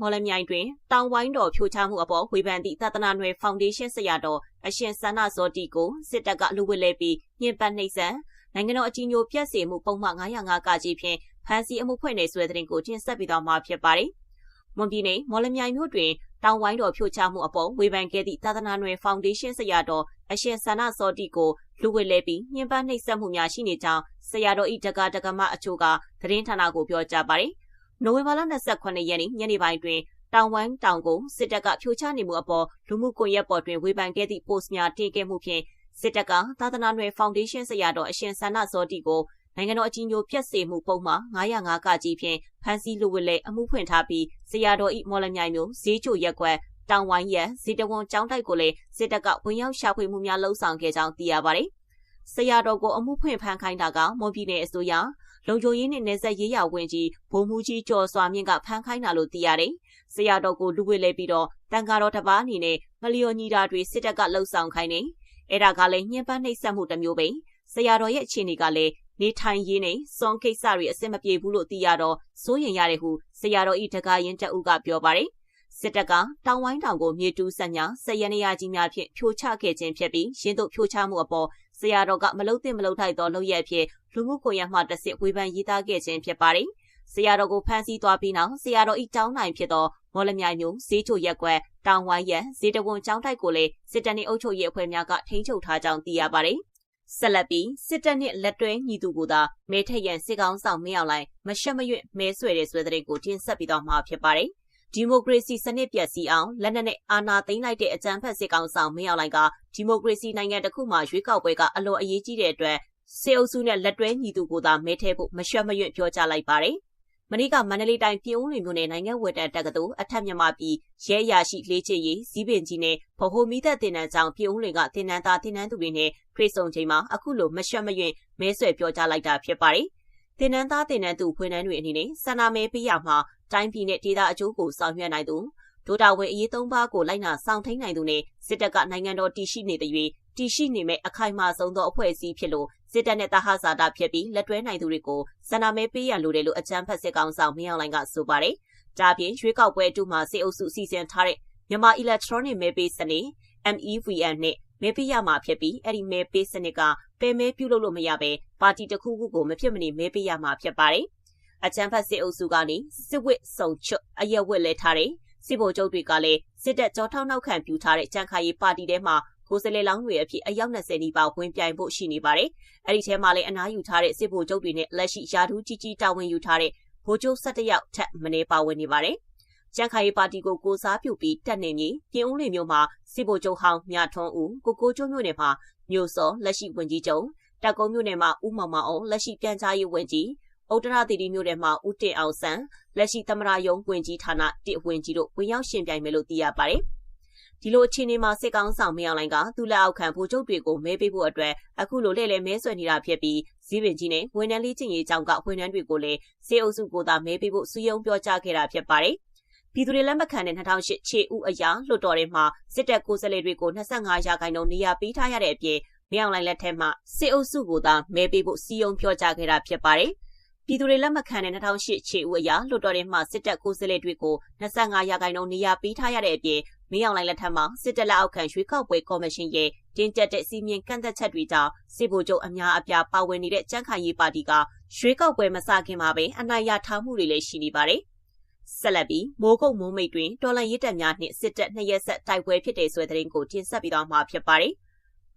မော်လမြိုင်တွင်တောင်ဝိုင်းတော်ဖြိုချမှုအပေါ်ဝေဖန်သည့်သာသနာ့နယ်ဖောင်ဒေးရှင်းဆရာတော်အရှင်ဆန္ဒဇောတိကိုစစ်တပ်ကလူဝစ်လဲပြီးညှဉ်းပန်းနှိပ်စက်နိုင်ငံတော်အကြီးအကျယ်ပြည့်စုံမှုပုံမှန်905ကကြီးဖြင့်ဖမ်းဆီးအမှုဖွင့်နေဆွဲတဲ့တင်ကိုတင်ဆက်ပြီးတော့မှာဖြစ်ပါတယ်။မွန်ပြည်နယ်မော်လမြိုင်မြို့တွင်တောင်ဝိုင်းတော်ဖြိုချမှုအပေါ်ဝေဖန်ခဲ့သည့်သာသနာ့နယ်ဖောင်ဒေးရှင်းဆရာတော်အရှင်ဆန္ဒဇောတိကိုလူဝစ်လဲပြီးညှဉ်းပန်းနှိပ်စက်မှုများရှိနေကြောင်းဆရာတော်ဤတက္ကတက္ကမအချို့ကသတင်းဌာနကိုပြောကြားပါတယ်။ နိုဝင်ဘာလ28ရက်နေ့ညနေပိုင်းတွင်တောင်ဝမ်းတောင်ကိုစစ်တပ်ကဖြိုချနေမှုအပေါ်လူမှုကွန်ရက်ပေါ်တွင်ဝေဖန်ခဲ့သည့် post များတင်ခဲ့မှုဖြင့်စစ်တပ်ကသာသနာ့နယ်ဖောင်ဒေးရှင်းဆရာတော်အရှင်ဆန္ဒဇောတိကိုနိုင်ငံတော်အကြီးအကျယ်ပြက်စေမှုပုံမှာ905ကကြီးဖြင့်ဖမ်းဆီးလူဝစ်လဲအမှုဖွင့်ထားပြီးဆရာတော်ဤမော်လမြိုင်မျိုးဈေးချိုရက်ကွက်တောင်ဝိုင်းရန်ဇီတဝန်ကျောင်းတိုက်ကိုလည်းစစ်တပ်ကဝင်ရောက်ရှာဖွေမှုများလှုံ့ဆော်ခဲ့ကြောင်းသိရပါတယ်။ဆရာတော်ကိုအမှုဖွင့်ဖမ်းခိုင်းတာကမွန်ပြည်နယ်အစိုးရ လုံခြုံရေးနှင့်နေဆက်ရေးရဝင်ကြီးဗိုလ်မှူးကြီးကျော်စွာမြင့်ကဖမ်းခိုင်းတာလို့သိရတယ်။ဆရာတော်ကိုလူဝစ်လဲပြီးတော့တန်ဃာတော်တစ်ပါးအနေနဲ့မလျော်ညီတာတွေစစ်တပ်ကလှုံ့ဆော်ခိုင်းနေ။အဲ့ဒါကလည်းညှဉ်းပန်းနှိပ်စက်မှုတစ်မျိုးပဲ။ဆရာတော်ရဲ့အခြေအနေကလည်းနေထိုင်ရေးနဲ့စွန်ကိစ္စတွေအဆင်မပြေဘူးလို့သိရတော့စိုးရင်ရတယ်ဟုဆရာတော်ဤတကာရင်တအုပ်ကပြောပါတယ်စစ်တပ်ကတောင်ဝိုင်းတောင်ကိုမြေတူးဆက်ညာဆက်ရနေရကြီးများဖြင့်ဖြိုချခဲ့ခြင်းဖြစ်ပြီးရင်းတို့ဖြိုချမှုအပေါ် ဆရာတော်ကမလုသင့်မလုထိုက်သောလုပ်ရက်ဖြင့်လူမှုကွန်ရက်မှတစ်စစ်ဝေဖန်ရေးသားခဲ့ခြင်းဖြစ်ပါတယ်။ဆရာတော်ကိုဖမ်းဆီးသွားပြီးနောက်ဆရာတော်ဤတောင်းနိုင်ဖြစ်သောမော်လမြိုင်မျိုးဈေးချိုရက်ကွက်တောင်ဝိုင်းရန်ဈေးတဝန်ကျောင်းတိုက်ကိုလည်းစစ်တပ်နှင့်အုပ်ချုပ်ရေးအဖွဲ့များကထိန်းချုပ်ထားကြောင်းသိရပါတယ်။ဆက်လက်ပြီးစစ်တပ်နှင့်လက်တွဲညီသူကိုသာမဲထက်ရန်စစ်ကောင်းဆောင်မရောက်လိုက်မရှက်မရွံ့မဲဆွဲတဲ့ဆွဲတဲ့ကိုတင်ဆက်ပြီးတော့မှာဖြစ်ပါတယ်။ ဒီမိုကရေစီစနစ်ပြည့်စည်အောင်လက်နက်နဲ့အာဏာသိမ်းလိုက်တဲ့အကြမ်းဖက်စစ်ကောင်ဆောင်မင်းအောင်လှိုင်ကဒီမိုကရေစီနိုင်ငံတစ်ခုမှာရွေးကောက်ပွဲကအလွန်အရေးကြီးတဲ့အတွက်စေအုပ်စုနဲ့လက်တွဲညီသူကိုသာမဲထဲဖို့မရွှတ်မရွံ့ပြောကြားလိုက်ပါတယ်။မနေ့ကမန္တလေးတိုင်းပြည်ဦးလွင်မြို့နယ်နိုင်ငံဝတ်တန်တက္ကသိုလ်အထက်မြန်မာပြည်ရဲရရှိလေးချေရီစီးပင်ကြီးနဲ့ဗဟိုမိသက်တင်နန်းဆောင်ပြည်ဦးလွင်ကတင်နန်းသားတင်နန်းသူတွေနဲ့ဖိတ်ဆုံချိန်မှာအခုလိုမရွှတ်မရွံ့မဲဆွယ်ပြောကြားလိုက်တာဖြစ်ပါတယ်။တင်နန်းသားတင်နန်းသူဖွင့်နှန်းတွေအနေနဲ့ဆန္ဒမဲပေးရမှာ တိုင်းပြည်နဲ့ဒေသအကျိုးကိုဆောင်ရွက်နိုင်သူဒိုတာဝင်အရေးသုံးပါးကိုလိုက်နာဆောင်ထိန်နိုင်သူနဲ့စစ်တပ်ကနိုင်ငံတော်တည်ရှိနေတဲ့၍တည်ရှိနေမဲ့အခိုင်အမာဆုံးသောအဖွဲ့အစည်းဖြစ်လို့စစ်တပ်နဲ့တဟဇာတာဖြစ်ပြီးလက်တွဲနိုင်သူတွေကိုစန္ဒမဲပေးရလိုတယ်လို့အကြမ်းဖက်စစ်ကောင်ဆောင်မင်းအောင်လှိုင်ကဆိုပါတယ်။ဒါပြင်ရွေးကောက်ပွဲအတူမှာစစ်အုပ်စုစီစဉ်ထားတဲ့မြန်မာ electronic မဲပေးစနစ် MEVN နဲ့မဲပေးရမှာဖြစ်ပြီးအဲ့ဒီမဲပေးစနစ်ကပယ်မဲပြုတ်လို့လို့မရပဲပါတီတစ်ခုခုကိုမဖြစ်မနေမဲပေးရမှာဖြစ်ပါတယ် အကြမ်းဖက်စစ်အုပ်စုကနေစစ်ဝစ်စုံချွတ်အရက်ဝစ်လဲထားတယ်စစ်ဗိုလ်ချုပ်တွေကလည်းစစ်တပ်ကြောထောက်နောက်ခံပြုထားတဲ့ကြံခါရီပါတီထဲမှာကိုယ်စားလှယ်လောင်းတွေအဖြစ်အယောက်20နီးပါးဝင်ပြိုင်ဖို့ရှိနေပါတယ်။အဲဒီထဲမှာလည်းအနားယူထားတဲ့စစ်ဗိုလ်ချုပ်တွေနဲ့လက်ရှိယာထူးကြီးကြီးတာဝန်ယူထားတဲ့ဗိုလ်ချုပ်17ယောက်ထက်မနည်းပါဝင်နေပါတယ်။ကြံခါရီပါတီကိုကိုစားပြုပြီးတက်နေပြီးပြင်ဦးလင်မြို့မှာစစ်ဗိုလ်ချုပ်ဟောင်းမြထွန်းဦးကိုကိုကျိုးမြို့နယ်မှာမြို့စောလက်ရှိဝင်ကြီးချုပ်တက်ကုန်းမြို့နယ်မှာဦးမောင်မောင်အောင်လက်ရှိပြန်ကြားရေးဝန်ကြီး ဥတ္တရသီတိမြို့နယ်မှာဦးတင်အောင်ဆန်းလက်ရှိသမရယုံဝင်ကြီးဌာနတဝင်ကြီးတို့ဝင်ရောက်ရှင်ပြိုင်မယ်လို့သိရပါတယ်။ဒီလိုအခြေအနေမှာစစ်ကောင်ဆောင်မင်းအောင်လှိုင်ကသူ့လက်အောက်ခံဗိုလ်ချုပ်တွေကိုမဲပေးဖို့အတွက်အခုလိုလှည့်လည်မဲဆွယ်နေတာဖြစ်ပြီးဇီးပင်ကြီးနဲ့ဝန်ထမ်းလေးချင်းရေးကြောင့်ကဝန်ထမ်းတွေကိုလည်းစေအုပ်စုကိုသာမဲပေးဖို့စည်းရုံးပြောကြားခဲ့တာဖြစ်ပါတယ်။ပြည်သူတွေလက်မခံတဲ့2008ခြေဦးအရာလွှတ်တော်ထဲမှာစစ်တပ်ကိုယ်စားလှယ်တွေကို25ရာခိုင်နှုန်းနေရာပေးထားရတဲ့အပြင်မြောင်လိုင်းလက်ထက်မှစစ်အုပ်စုကိုသာမဲပေးဖို့စီယုံပြောကြားခဲ့တာဖြစ်ပါတယ်။ ပြည်သူတွေလက်မခံတဲ့2008ခြေဦးအရာလွှတ်တော်ထဲမှာစစ်တပ်ကိုယ်စားလှယ်တွေကို25ရာခိုင်နှုန်းနေရာပေးထားရတဲ့အပြင်မင်းအောင်လှိုင်လက်ထက်မှာစစ်တပ်လက်အောက်ခံရွေးကောက်ပွဲကော်မရှင်ရဲ့တင်းကျပ်တဲ့စီမင်းကန့်သက်ချက်တွေကြောင့်စစ်ဗိုလ်ချုပ်အများအပြားပါဝင်နေတဲ့ကြံ့ခိုင်ရေးပါတီကရွေးကောက်ပွဲမစခင်မှာပဲအနိုင်ရထားမှုတွေလည်းရှိနေပါတယ်။ဆက်လက်ပြီးမိုးကုတ်မိုးမိတ်တွင်တော်လန်ရစ်တပ်များနှင့်စစ်တပ်နှစ်ရက်ဆက်တိုက်ပွဲဖြစ်တဲ့ဆွဲတဲ့ရင်ကိုတင်ဆက်ပြီးတော့မှာဖြစ်ပါတယ်။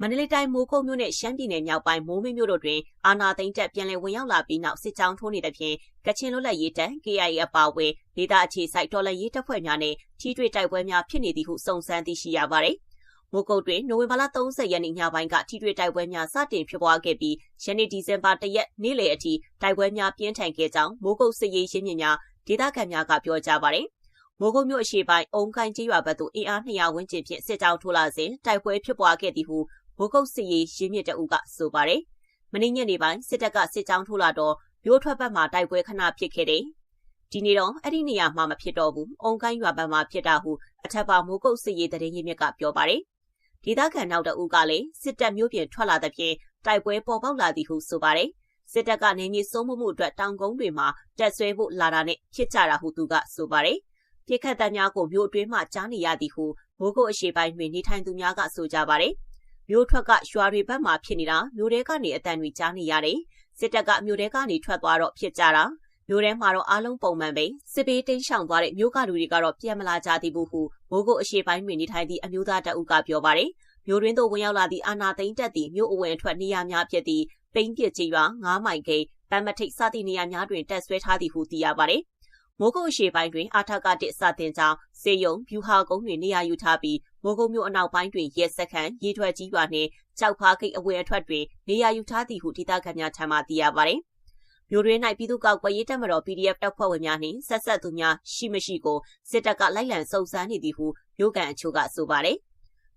မန္တလေးတိုင်းမိုးကုတ်မြို့နဲ့ရှမ်းပြည်နယ်မြောက်ပိုင်းမိုးမိတ်မြို့တို့တွင်အာဏာသိမ်းတပ်ပြန်လည်ဝင်ရောက်လာပြီးနောက်စစ်ကြောင်းထိုးနေတဲ့ဖြင့်ကချင်လွတ်လပ်ရေးတပ် KIA အပါအဝင်ဒေသအခြေစိုက်တော်လှန်ရေးတပ်ဖွဲ့များနဲ့ထိတွေ့တိုက်ပွဲများဖြစ်နေသည်ဟုစုံစမ်းသိရှိရပါတယ်။မိုးကုတ်တွင်နိုဝင်ဘာလ30ရက်နေ့ညပိုင်းကထိတွေ့တိုက်ပွဲများစတင်ဖြစ်ပွားခဲ့ပြီးယနေ့ဒီဇင်ဘာ1ရက်နေ့လယ်အထိတိုက်ပွဲများပြင်းထန်ခဲ့ကြောင်းမိုးကုတ်စစ်ရေးရင်းမြစ်များဒေသခံများကပြောကြားပါတယ်။မိုးကုတ်မြို့အရှေ့ပိုင်းအုံကိုင်းကျေးရွာဘက်သို့အင်အား200ဝန်းကျင်ဖြင့်စစ်ကြောင်းထိုးလာစဉ်တိုက်ပွဲဖြစ်ပွားခဲ့သည်ဟု ဘိုးကုတ်စီရီရင်းမြစ်တအုပ်ကဆိုပါတယ်။မင်းညနေပိုင်းစစ်တပ်ကစစ်ကြောင်းထိုးလာတော့မြို့ထွက်ဘက်မှာတိုက်ပွဲခဏဖြစ်ခဲ့တယ်။ဒီနေ့တော့အဲ့ဒီနေရာမှာမဖြစ်တော့ဘူး။အုံကိုင်းရွာဘက်မှာဖြစ်တာဟုအထက်ပါမိုးကုတ်စီရီတရင်ရင်းမြစ်ကပြောပါတယ်။ဒေသခံနောက်တအုပ်ကလည်းစစ်တပ်မျိုးပြင်ထွက်လာတဲ့ဖြင့်တိုက်ပွဲပေါ်ပေါက်လာသည်ဟုဆိုပါတယ်။စစ်တပ်ကနေမြေစိုးမှုမှုအတွက်တောင်ကုန်းတွေမှာတက်ဆွဲဖို့လာတာနဲ့ဖြစ်ကြတာဟုသူကဆိုပါတယ်။ပြစ်ခတ်တမ်းများကိုမြို့အတွင်းမှကြားနေရသည်ဟုမိုးကုတ်အရှိပိုင်းတွင်နေထိုင်သူများကဆိုကြပါတယ်။ မြို့ထွက်ကရွာတွေဘက်မှဖြစ်နေတာမြို့ထဲကနေအတန်တွေကြားနေရတယ်။စစ်တပ်ကမြို့ထဲကနေထွက်သွားတော့ဖြစ်ကြတာမြို့ထဲမှာတော့အားလုံးပုံမှန်ပဲစစ်ပေးတိမ်းရှောင်သွားတဲ့မြို့ကလူတွေကတော့ပြန်မလာကြသေးဘူးဟုမိုးကုတ်အရှိပိုင်းတွင်နေထိုင်သည့်အမျိုးသားတအုပ်ကပြောပါတယ်။မြို့ရင်းသို့ဝင်ရောက်လာသည့်အာနာသိန်းတက်သည့်မြို့အဝင်အထွက်နေရာများဖြစ်သည့်ပိန်းပြစ်ကြီးရွာ9မိုင်ကိန်းပန်းမထိတ်စသည့်နေရာများတွင်တက်ဆွဲထားသည်ဟုသိရပါတယ်။ မိုးကုတ်အရှေ့ပိုင်းတွင်အာထကတစ်စတင်ကြောင်းစေယုံဗျူဟာကုန်းတွင်နေရာယူထားပြီးမိုးကုတ်မြို့အနောက်ပိုင်းတွင်ရဲစခန်းရေထွက်ကြီးရွာနှင့်ကြောက်ဖားခိတ်အဝယ်အထွက်တွင်နေရာယူထားသည်ဟုဒေသခံများထံမှသိရပါတယ်။မြို့တွင်၌ပြည်သူ့ကောက်ကွယ်ရေးတပ်မတော် PDF တပ်ဖွဲ့ဝင်များနှင့်ဆက်ဆက်သူများရှိမရှိကိုစစ်တပ်ကလိုက်လံစုံစမ်းနေသည်ဟုမြို့ကန်အချို့ကဆိုပါတယ်။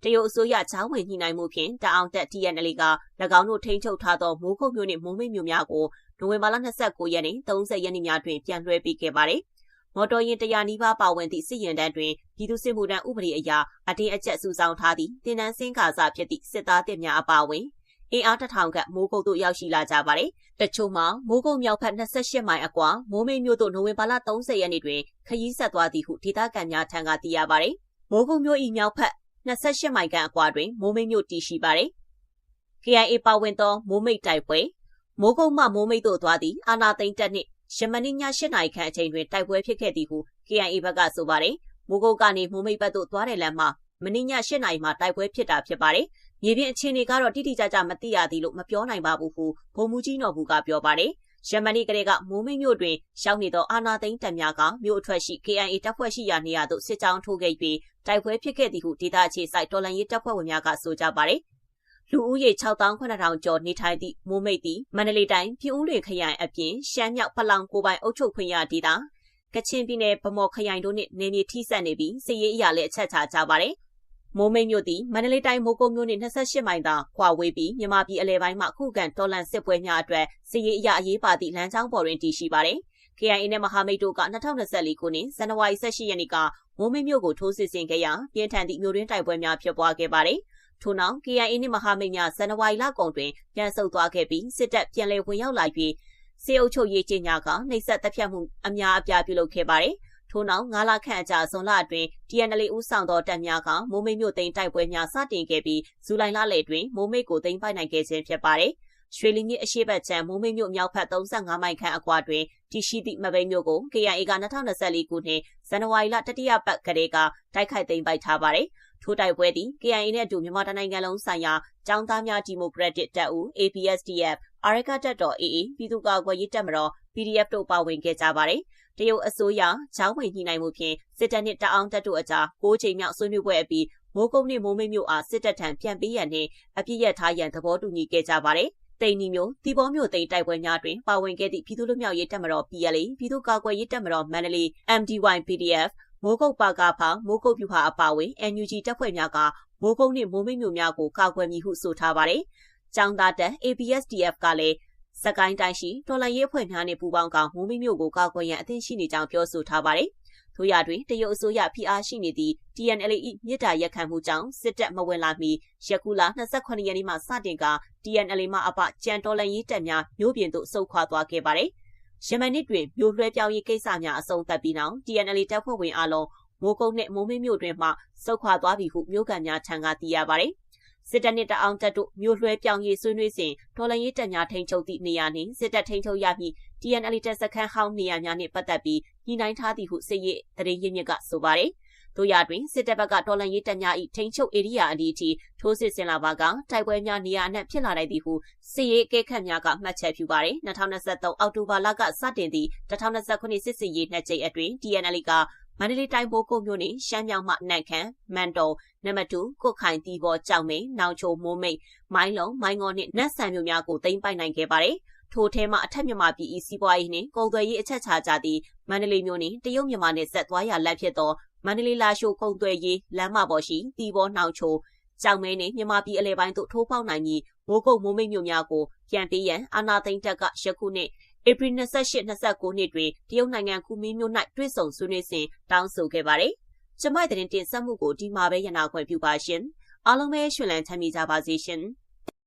တရုတ်အစိုးရချောင်းဝင်ညှိနှိုင်းမှုဖြင့်တအောင်တက် TNL က၎င်းတို့ထိန်းချုပ်ထားသောမိုးကုတ်မြို့နှင့်မုံမိတ်မြို့များကိုနိုဝင်ဘာလ29ရက်နေ့30ရက်နေ့များတွင်ပြန်လွှဲပေးခဲ့ပါတယ်။ မော်တော်ယာဉ်တရားနီးပါးပါဝင်သည့်စစ်ရင်တန်းတွင်ပြည်သူစစ်မှုထမ်းဥပဒေအရအတင်းအကျပ်စုဆောင်ထားသည့်တင်နန်းစင်းကာစာဖြစ်သည့်စစ်သားတပ်များအပါအဝင်အင်အားတထောင်ခန့်မိုးကုတ်သို့ရောက်ရှိလာကြပါတယ်။တချို့မှာမိုးကုတ်မြောက်ဖက်28မိုင်အကွာမိုးမိတ်မြို့သို့နိုဝင်ဘာလ30ရက်နေ့တွင်ခရီးဆက်သွားသည်ဟုဒေသခံများထံကသိရပါတယ်။မိုးကုတ်မြို့၏မြောက်ဖက်28မိုင်ခန့်အကွာတွင်မိုးမိတ်မြို့တည်ရှိပါတယ်။ KIA ပါဝင်သောမိုးမိတ်တိုက်ပွဲမိုးကုတ်မှမိုးမိတ်သို့သွားသည့်အာနာသိန်းတက်နှင့် ယမန်နေ့ည8နာရီခန့်အချိန်တွင်တိုက်ပွဲဖြစ်ခဲ့သည်ဟု KIA ဘက်ကဆိုပါတယ်။မိုးကုတ်ကနေမိုးမိတ်ဘက်သို့သွားတဲ့လမ်းမှာမနေ့ည8နာရီမှာတိုက်ပွဲဖြစ်တာဖြစ်ပါတယ်။မြေပြင်အခြေအနေကတော့တိတိကျကျမသိရသေးလို့မပြောနိုင်ပါဘူးဟုဗိုလ်မှူးကြီးနော်ဘူးကပြောပါတယ်။ယမန်နေ့ကလေးကမိုးမိတ်မြို့တွင်ရောက်နေသောအာနာသိန်းတပ်များကမြို့အထွက်ရှိ KIA တပ်ဖွဲ့ရှိရာနေရာသို့စစ်ကြောင်းထိုးခဲ့ပြီးတိုက်ပွဲဖြစ်ခဲ့သည်ဟုဒေသအခြေစိုက်တော်လန်ရေးတပ်ဖွဲ့ဝင်များကဆိုကြပါတယ်။ လူဦးရေ6800ကျော်နေထိုင်သည့်မိုးမိတ်သည်မန္တလေးတိုင်းပြည်ဦးလွင်ခရိုင်အပြင်ရှမ်းမြောက်ဖလောင်ကိုပိုင်အုပ်ချုပ်ခွင့်ရဒေသကချင်ပြည်နယ်ဗမော်ခရိုင်တို့နှင့်နေမြေထိစပ်နေပြီးစစ်ရေးအရာလည်းအချက်ချကြပါတယ်။မိုးမိတ်မြို့သည်မန္တလေးတိုင်းမိုးကုတ်မြို့နှင့်28မိုင်သာခွာဝေးပြီးမြန်မာပြည်အလဲပိုင်းမှခုခံတော်လန်စစ်ပွဲများအတွက်စစ်ရေးအရာအရေးပါသည့်လမ်းကြောင်းပေါ်တွင်တည်ရှိပါတယ်။ KIA နဲ့မဟာမိတ်တို့က2024ခုနှစ်ဇန်နဝါရီ18ရက်နေ့ကမိုးမိတ်မြို့ကိုထိုးစစ်ဆင်ခဲ့ရာပြင်းထန်သည့်မြို့တွင်းတိုက်ပွဲများဖြစ်ပွားခဲ့ပါတယ်။ ထို့နောက် KIA နှင့်မဟာမိတ်များဇန်နဝါရီလကုန်တွင်ပြန်ဆုတ်သွားခဲ့ပြီးစစ်တပ်ပြန်လည်ဝင်ရောက်လာ၍စေအုပ်ချုပ်ရေးကြီးညာကနှိပ်စက်တပ်ဖြတ်မှုအများအပြားပြုလုပ်ခဲ့ပါတယ်။ထို့နောက်9လခန့်အကြာဇွန်လအတွင်း TNL ဦးဆောင်သောတပ်များကမိုးမိတ်မြို့သိမ်းတိုက်ပွဲများစတင်ခဲ့ပြီးဇူလိုင်လလယ်တွင်မိုးမိတ်ကိုသိမ်းပိုက်နိုင်ခဲ့ခြင်းဖြစ်ပါတယ်။ရွှေလီမြစ်အရှိတ်ချမ်းမိုးမိတ်မြို့မြောက်ဖက်35မိုင်ခန့်အကွာတွင်တရှိသည့်မပိန်းမြို့ကို KIA က2024ခုနှစ်ဇန်နဝါရီလတတိယပတ်ကလေးကတိုက်ခိုက်သိမ်းပိုက်ထားပါတယ်။ ထိုတိုက်ပွဲသည် KIA နဲ့အတူမြန်မာတိုင်းနိုင်ငံလုံးဆိုင်ရာចောင်းသားများဒီမိုကရက်တစ်တပ်ဦး APSDF အာရကတပ်တော် AA ပြည်သူ့ကာကွယ်ရေးတပ်မတော် PDF တို့ပါဝင်ခဲ့ကြပါတယ်။တရုတ်အစိုးရချောင်းဝင်ညှိနှိုင်းမှုဖြင့်စစ်တပ်နှင့်တအောင်တပ်တို့အကြား၉ချိန်မြောက်ဆွေးနွေးပွဲအပြီးမိုးကုတ်နှင့်မိုးမိတ်မြို့အားစစ်တပ်ထံပြန်ပေးရန်နှင့်အပြစ်ရထားရန်သဘောတူညီခဲ့ကြပါတယ်။တိန်နီမျိုးတီဘောမျိုးတိန်တိုက်ပွဲများတွင်ပါဝင်ခဲ့သည့်ပြည်သူ့လူမျိုးရေးတပ်မတော် PLA ပြည်သူ့ကာကွယ်ရေးတပ်မတော်မန္တလေး MDY PDF မိုးကုတ်ပါကာဖာမိုးကုတ်ပြူဟာအပါဝင် NUG တပ်ဖွဲ့များကမိုးကုတ်နှင့်မိုးမိတ်မျိုးများကိုကာကွယ်မည်ဟုဆိုထားပါတယ်။ကျောင်းသားတပ် APSDF ကလည်းစကိုင်းတိုင်းရှိတော်လှန်ရေးအဖွဲ့များနှင့်ပူးပေါင်းကမိုးမိတ်မျိုးကိုကာကွယ်ရန်အသင့်ရှိနေကြောင်းပြောဆိုထားပါတယ်။ထို့ရတွင်တရုတ်အစိုးရဖိအားရှိနေသည့် TNLA ၏မြစ်တာရက်ခံမှုကြောင့်စစ်တပ်မဝင်လာမီယခုလ28ရက်နေ့မှစတင်က TNLA မှအပကြံတော်လှန်ရေးတပ်များမြို့ပြင်သို့ဆုတ်ခွာသွားခဲ့ပါတယ်။ ယမန်နှစ်တွင်မြို့လွှဲပြောင်းရေးကိစ္စများအဆုံးသတ်ပြီးနောက် TNLA တပ်ဖွဲ့ဝင်အလုံးမိုးကုတ်နှင့်မိုးမင်းမြို့တွင်မှဆုတ်ခွာသွားပြီဟုမြို့ကန်များထံကသိရပါတယ်စစ်တပ်နှင့်တအောင်တပ်တို့မြို့လွှဲပြောင်းရေးဆွေးနွေးစဉ်တော်လှန်ရေးတပ်များထိန်းချုပ်သည့်နေရာနှင့်စစ်တပ်ထိန်းချုပ်ရမည့် TNL တပ်စခန်းဟောင်းနေရာများနှင့်ပတ်သက်ပြီးညှိနှိုင်းထားသည်ဟုစစ်ရေးသတင်းရင်းမြစ်ကဆိုပါတယ်။ တို့ရတွင်စစ်တပ်ဘက်ကတော်လှန်ရေးတပ်များ၏ထိန်းချုပ်ဧရိယာအနီးအထိထိုးစစ်ဆင်လာပါကတိုက်ပွဲများနေရာအနှံ့ဖြစ်လာနိုင်သည်ဟုစစ်ရေးအကဲခတ်များကမှတ်ချက်ပြုပါတယ်။2023အောက်တိုဘာလကစတင်သည့်2029စစ်စစ်ရေးနှစ်ကြိမ်အတွင်း TNL ကမန္တလေးတိုင်းဘိုးကုတ်မြို့နယ်ရှမ်းမြောက်မှနန့်ခမ်းမန်တုံနံပါတ်2ကုတ်ခိုင်တီဘောကြောက်မိန်နောင်ချိုမိုးမိတ်မိုင်းလုံးမိုင်းငေါ်နှင့်နတ်ဆန်မြို့များကိုသိမ်းပိုက်နိုင်ခဲ့ပါတယ်ထိုထဲမှအထက်မြန်မာပြည်ဤစီးပွားရေးနှင့်ကုန်သွယ်ရေးအချက်ချကြသည့်မန္တလေးမြို့နှင့်တရုတ်မြန်မာနယ်ဆက်သွားရလမ်းဖြစ်သော မန္တလေးလာရှိုးကုန်သွယ်ရေးလမ်းမပေါ်ရှိတီဘောနှောင်ချိုကြောင်မဲနှင့်မြန်မာပြည်အလဲပိုင်းသို့ထိုးပေါက်နိုင်မည်မိုးကုတ်မိုးမိတ်မြို့များကိုပြန်ပေးရန်အာနာသိန်းတက်ကယခုနှစ်ဧပြီ28 29နှစ်တွင်တရုတ်နိုင်ငံကူမင်းမြို့၌တွေ့ဆုံဆွေးနွေးစဉ်တောင်းဆိုခဲ့ပါတယ်။ကျမတဲ့တင်ဆက်မှုကိုဒီမှာပဲရနာခွင့်ပြုပါရှင်။အားလုံးပဲရှင်လန်းချမ်းမြေကြပါစေရှင်။